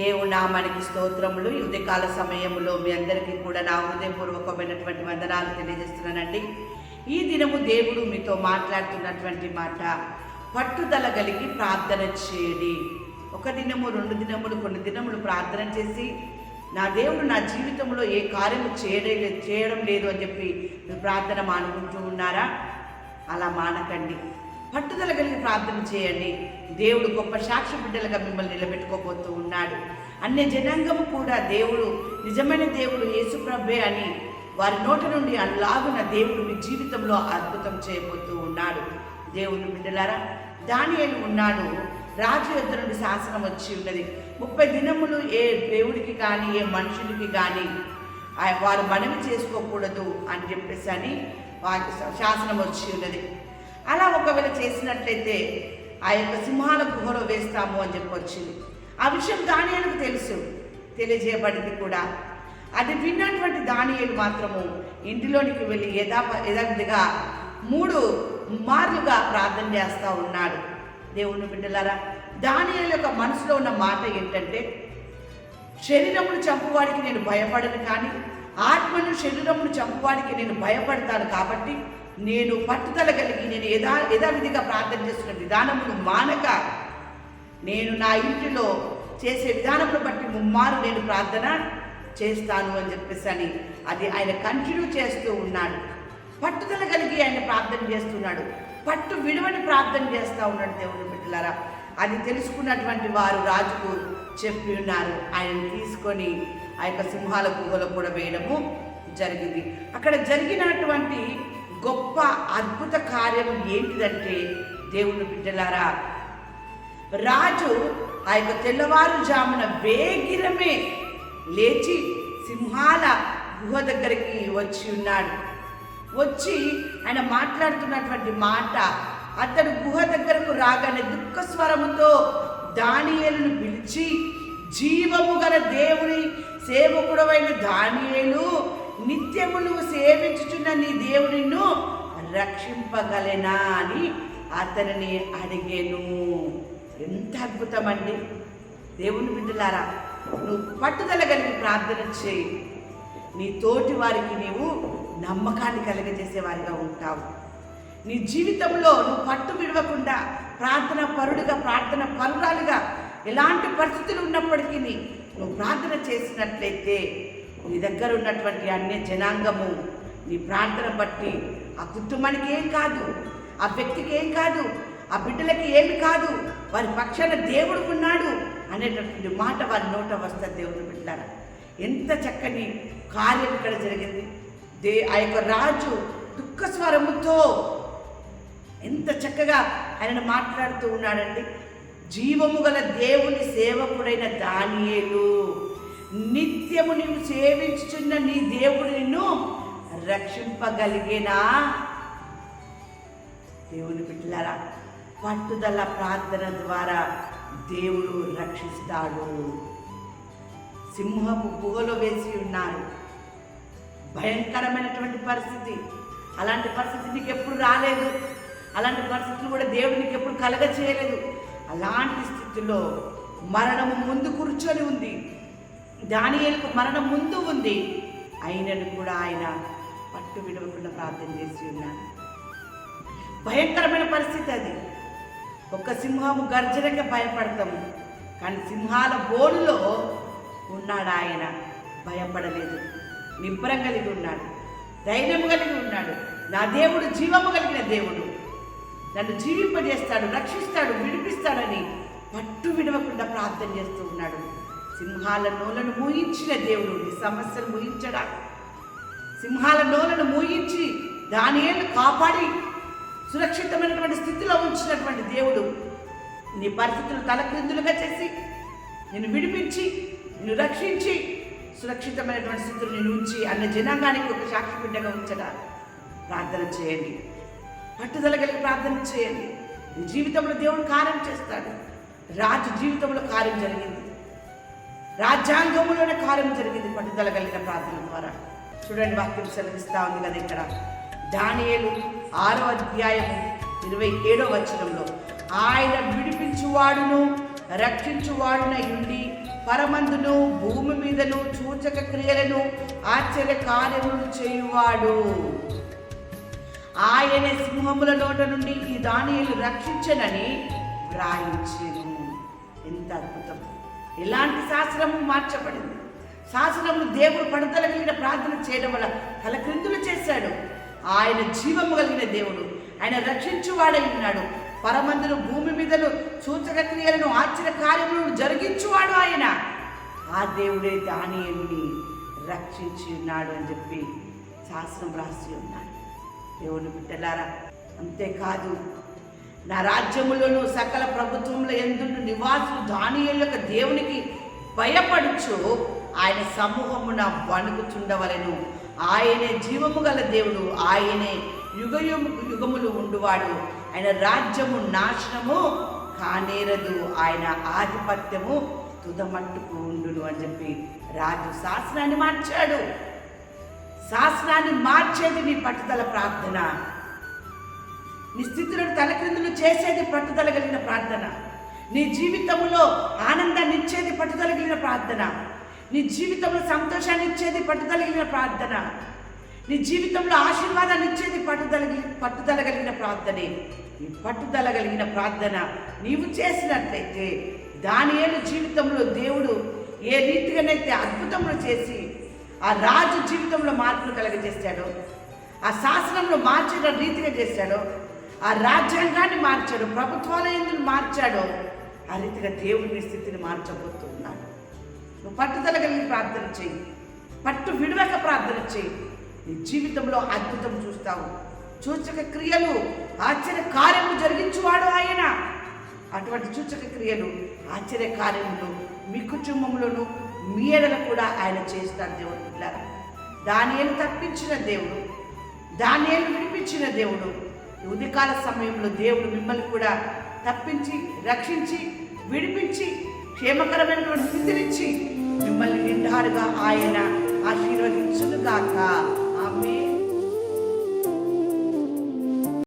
దేవుడు నామానికి స్తోత్రములు. యుద్ధకాల సమయంలో మీ అందరికీ కూడా నా హృదయపూర్వకమైనటువంటి వందనాలు తెలియజేస్తున్నానండి. ఈ దినము దేవుడు మీతో మాట్లాడుతున్నటువంటి మాట పట్టుదల కలిగి ప్రార్థన చేయండి. ఒక దినము రెండు దినములు కొన్ని దినములు ప్రార్థన చేసి నా దేవుడు నా జీవితంలో ఏ కార్యము చేయడం చేయడం లేదు అని చెప్పి ప్రార్థన మానుకుంటూ ఉన్నారా? అలా మానకండి. పట్టుదల కలిగి ప్రార్థన చేయండి. దేవుడు గొప్ప సాక్షి బిడ్డలుగా మిమ్మల్ని నిలబెట్టుకోబోతూ ఉన్నాడు. అన్య జనాంగము కూడా దేవుడు నిజమైన దేవుడు యేసుప్రభే అని వారి నోట నుండి అలాగున దేవుడు మీ జీవితంలో అద్భుతం చేయబోతూ ఉన్నాడు. దేవుని బిడ్డలారా దానియలు ఉన్నాడు. రాజు యొద్ నుండి శాసనం వచ్చి ఉన్నది. ముప్పై దినములు ఏ దేవుడికి కానీ ఏ మనుషులకి కానీ వారు మనవి చేసుకోకూడదు అని చెప్పేసి అని వారికి శాసనం వచ్చి ఉన్నది. అలా ఒకవేళ చేసినట్లయితే ఆ యొక్క సింహాల గుహలో వేస్తాము అని చెప్పి వచ్చింది. ఆ విషయం దానియాలకు తెలుసు. తెలియజేయబడింది కూడా. అది విన్నటువంటి దానియలు మాత్రము ఇంటిలోనికి వెళ్ళి యథా యథావిధిగా మూడు మార్లుగా ప్రార్థన చేస్తూ ఉన్నాడు. దేవుని బిడ్డలారా దానియాల యొక్క మనసులో ఉన్న మాట ఏంటంటే శరీరమును చంపువాడికి నేను భయపడను కానీ ఆత్మను శరీరమును చంపువాడికి నేను భయపడతాను కాబట్టి నేను పట్టుదల కలిగి నేను యథా యథావిధిగా ప్రార్థన చేస్తున్న విధానమును మానక నేను నా ఇంటిలో చేసే విధానమును బట్టి ముమ్మారు నేను ప్రార్థన చేస్తాను అని చెప్పేసి అని అది ఆయన కంటిన్యూ చేస్తూ ఉన్నాడు. పట్టుదల కలిగి ఆయన ప్రార్థన చేస్తున్నాడు. పట్టు విడువని ప్రార్థన చేస్తూ ఉన్నాడు దేవుని బిడ్డలారా. అది తెలుసుకున్నటువంటి వారు రాజుకు చెప్పి ఉన్నారు. ఆయనను తీసుకొని ఆ యొక్క సింహాల గుహలో కూడా వేయడము జరిగింది. అక్కడ జరిగినటువంటి గొప్ప అద్భుత కార్యం ఏంటిదంటే దేవుని బిడ్డలారా రాజు ఆ యొక్క తెల్లవారుజామున వేగిరమే లేచి సింహాల గుహ దగ్గరికి వచ్చి ఉన్నాడు. వచ్చి ఆయన మాట్లాడుతున్నటువంటి మాట అతడు గుహ దగ్గరకు రాగానే దుఃఖ స్వరముతో దానియేలును పిలిచి జీవము గల దేవుని సేవకుడవైన దానియేలు నిత్యము నువ్వు సేవించుచున్న నీ దేవునిను రక్షింపగలనా అని అతనిని అడిగాను. ఎంత అద్భుతం అండి దేవుని బిడ్డలారా నువ్వు పట్టుదల కలిగి ప్రార్థన చేయి. నీ తోటి వారికి నీవు నమ్మకాన్ని కలిగజేసేవారిగా ఉంటావు. నీ జీవితంలో నువ్వు పట్టు విడవకుండా ప్రార్థన పరుడుగా ప్రార్థన పరురాలుగా ఎలాంటి పరిస్థితులు ఉన్నప్పటికీ నువ్వు ప్రార్థన చేసినట్లయితే నీ దగ్గర ఉన్నటువంటి అన్ని జనాంగము నీ ప్రార్థన బట్టి ఆ కుటుంబానికి ఏం కాదు ఆ వ్యక్తికి ఏం కాదు ఆ బిడ్డలకి ఏమి కాదు వారి పక్షాన దేవుడు ఉన్నాడు అనేటటువంటి మాట వారి నోట వస్తుంది దేవుడు బిడ్డారా ఎంత చక్కని కార్యం ఇక్కడ జరిగింది. దే ఆ యొక్క రాజు దుఃఖ స్వరముతో ఎంత చక్కగా ఆయనను మాట్లాడుతూ ఉన్నాడండి. జీవము గల దేవుని సేవకుడైన దానియేలు. నిత్యము నీవు సేవించుచున్న నీ దేవుడు నిన్ను రక్షింపగలిగేనా? దేవుని బిడ్డలారా పట్టుదల ప్రార్థన ద్వారా దేవుడు రక్షిస్తాడు. సింహపు గుహలో వేసి ఉన్నారు. భయంకరమైనటువంటి పరిస్థితి. అలాంటి పరిస్థితి నీకు ఎప్పుడు రాలేదు. అలాంటి పరిస్థితులు కూడా దేవుడు నీకు ఎప్పుడు కలగ చేయలేదు అలాంటి స్థితిలో మరణము ముందు కూర్చొని ఉంది. దానియేలుకు మరణం ముందు ఉంది. అయినను కూడా ఆయన పట్టు విడవకుండా ప్రార్థన చేసి ఉన్నాడు. భయంకరమైన పరిస్థితి అది. ఒక సింహము గర్జనకి భయపడతాము కానీ సింహాల బోల్లో ఉన్నాడు ఆయన. భయపడలేదు. నిబ్బరం కలిగి ఉన్నాడు. ధైర్యం కలిగి ఉన్నాడు. నా దేవుడు జీవము కలిగిన దేవుడు. నన్ను జీవింపజేస్తాడు రక్షిస్తాడు విడిపిస్తాడని పట్టు విడవకుండా ప్రార్థన చేస్తూ ఉన్నాడు. సింహాల నోలను మూయించిన దేవుడు నీ సమస్యను మూయించడా సింహాల నోలను మూయించి దానియేలు కాపాడి సురక్షితమైనటువంటి స్థితిలో ఉంచినటువంటి దేవుడు నీ పరిస్థితులు తలక్రిందులుగా చేసి నిన్ను విడిపించి నిన్ను రక్షించి సురక్షితమైనటువంటి స్థితిలో నేను ఉంచి అన్న జనాంగానికి ఒక సాక్షి బిడ్డగా ఉంచడా ప్రార్థన చేయండి. పట్టుదల కలిగి ప్రార్థన చేయండి. నీ జీవితంలో దేవుడు కార్యం చేస్తాడు. రాజు జీవితంలో కార్యం జరిగింది. రాజ్యాంగంలోనే కార్యం జరిగింది పట్టుదల కలిగిన ప్రార్థన ద్వారా. చూడండి వాక్యం సెలవిస్తా ఉంది కదా ఇక్కడ. దానియలు ఆరో అధ్యాయం ఇరవై ఏడో వచనంలో ఆయన విడిపించువాడును రక్షించువాడునై ఉండి పరమందును భూమి మీదను సూచక క్రియలను ఆశ్చర్య కార్యములు చేయువాడు. ఆయన సింహముల నోట నుండి ఈ దానియలు రక్షించనని వ్రాయించెను. ఎంత అద్భుతం! ఎలాంటి శాస్త్రము మార్చబడింది? శాసనము దేవుడు పడతల కలిగిన ప్రార్థన చేయడం వల్ల తలక్రిందులు చేశాడు. ఆయన జీవము కలిగిన దేవుడు. ఆయన రక్షించువాడై ఉన్నాడు. పరమందును భూమి మీదను సూచక క్రియలను ఆశ్చర్య కార్యములను జరిగించువాడు ఆయన. ఆ దేవుడే దానియల్ని రక్షించి ఉన్నాడు అని చెప్పి శాసనం రాసి ఉన్నాడు. దేవుని బిడ్డలారా అంతేకాదు నా రాజ్యములోను సకల ప్రభుత్వంలో ఎందుకు నివాసులు దానియేలు యొక్క దేవునికి భయపడుచు ఆయన సమూహమున వణుకుచుండవలెను. ఆయనే జీవము గల దేవుడు ఆయనే యుగ యుగములు ఉండువాడు. ఆయన రాజ్యము నాశనము కానేరదు ఆయన ఆధిపత్యము తుదమట్టుకు ఉండును అని చెప్పి రాజు శాసనాన్ని మార్చాడు. శాసనాన్ని మార్చేది నీ పట్టుదల ప్రార్థన. నీ స్థితులను తలక్రిందులు చేసేది పట్టుదల కలిగిన ప్రార్థన. నీ జీవితంలో ఆనందాన్ని ఇచ్చేది పట్టుదల కలిగిన ప్రార్థన. నీ జీవితంలో సంతోషాన్ని ఇచ్చేది పట్టుదల కలిగిన ప్రార్థన. నీ జీవితంలో ఆశీర్వాదాన్ని ఇచ్చేది పట్టుదల పట్టుదల కలిగిన ప్రార్థనే. ఈ పట్టుదల కలిగిన ప్రార్థన నీవు చేసినట్లయితే దాని ఏడు జీవితంలో దేవుడు ఏ రీతిగానైతే అద్భుతములు చేసి ఆ రాజు జీవితంలో మార్పులు కలగజేశాడో ఆ శాసనంలో మార్చిన రీతిగా చేశాడో ఆ రాజ్యాంగాన్ని మార్చాడు ప్రభుత్వాల ఎందుకు మార్చాడో. ఆ రీతిగా దేవుని స్థితిని మార్చబోతున్నాడు. నువ్వు పట్టుదల కలిగి ప్రార్థన చెయ్యి పట్టు విడవక ప్రార్థన చెయ్యి నీ జీవితంలో అద్భుతం చూస్తావు. సూచక క్రియలు ఆశ్చర్య కార్యము జరిగించువాడు ఆయన. అటువంటి సూచక క్రియలు ఆశ్చర్య కార్యములు మీ కుటుంబంలోను మీ ఎడల కూడా ఆయన చేస్తారు దేవుడు పిల్లరా దానిని తప్పించిన దేవుడు దానిని విడిపించిన దేవుడు ఉదయకాల సమయంలో దేవుడు మిమ్మల్ని కూడా తప్పించి రక్షించి విడిపించి క్షేమకరమైనటువంటి స్థితినిచ్చి మిమ్మల్ని నిండారుగా ఆయన ఆశీర్వదించునుగాక.